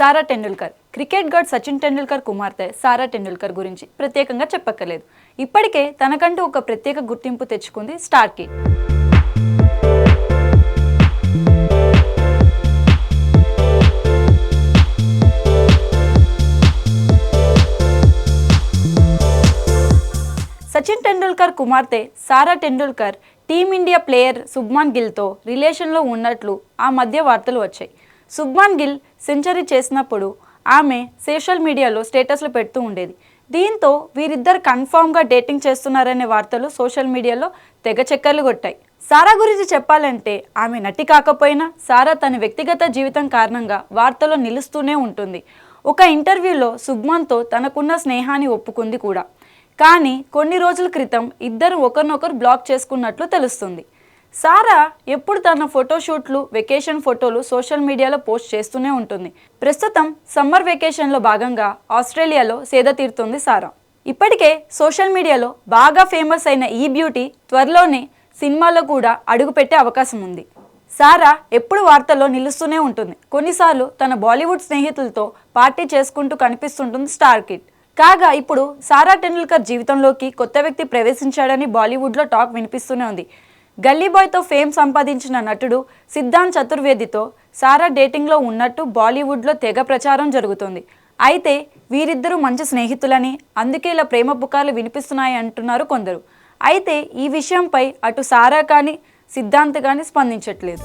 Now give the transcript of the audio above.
సారా Tendulkar. Cricket god Sachin Tendulkar కుమార్తె సారా టెండూల్కర్ గురించి ప్రత్యేకంగా చెప్పక్కర్లేదు. ఇప్పటికే తనకంటూ ఒక ప్రత్యేక గుర్తింపు తెచ్చుకుంది స్టార్ సచిన్ టెండూల్కర్ కుమార్తె Sara Tendulkar team India player Shubman గిల్తో రిలేషన్లో ఉన్నట్లు ఆ మధ్య వార్తలు వచ్చాయి. సుబ్మాన్ గిల్ సెంచరీ చేసినప్పుడు ఆమె సోషల్ మీడియాలో స్టేటస్లు పెడుతూ ఉండేది. దీంతో వీరిద్దరు కన్ఫామ్గా డేటింగ్ చేస్తున్నారనే వార్తలు సోషల్ మీడియాలో తెగ చక్కర్లు కొట్టాయి. సారా గురించి చెప్పాలంటే ఆమె నటి కాకపోయినా సారా తన వ్యక్తిగత జీవితం కారణంగా వార్తలో నిలుస్తూనే ఉంటుంది. ఒక ఇంటర్వ్యూలో సుబ్మాన్తో తనకున్న స్నేహాన్ని ఒప్పుకుంది కూడా. కానీ కొన్ని రోజుల క్రితం ఇద్దరు ఒకరినొకరు బ్లాక్ చేసుకున్నట్లు తెలుస్తుంది. సారా ఎప్పుడు తన ఫోటోషూట్లు వెకేషన్ ఫోటోలు సోషల్ మీడియాలో పోస్ట్ చేస్తూనే ఉంటుంది. ప్రస్తుతం సమ్మర్ వెకేషన్లో భాగంగా ఆస్ట్రేలియాలో సేద తీరుతుంది సారా. ఇప్పటికే సోషల్ మీడియాలో బాగా ఫేమస్ అయిన ఈ బ్యూటీ త్వరలోనే సినిమాలో కూడా అడుగుపెట్టే అవకాశం ఉంది. సారా ఎప్పుడు వార్తల్లో నిలుస్తూనే ఉంటుంది. కొన్నిసార్లు తన బాలీవుడ్ స్నేహితులతో పార్టీ చేసుకుంటూ కనిపిస్తుంటుంది స్టార్ కిడ్. కాగా ఇప్పుడు సారా టెండూల్కర్ జీవితంలోకి కొత్త వ్యక్తి ప్రవేశించాడని బాలీవుడ్లో టాక్ వినిపిస్తూనే ఉంది. గల్లీ బాయ్తో ఫేమ్ సంపాదించిన నటుడు సిద్ధాంత్ చతుర్వేదితో సారా డేటింగ్లో ఉన్నట్టు బాలీవుడ్లో తెగ ప్రచారం జరుగుతుంది. అయితే వీరిద్దరూ మంచి స్నేహితులని అందుకే ఇలా ప్రేమ పుకార్లు వినిపిస్తున్నాయి అంటున్నారు కొందరు. అయితే ఈ విషయంపై అటు సారా కానీ సిద్ధాంత్ కానీ స్పందించట్లేదు.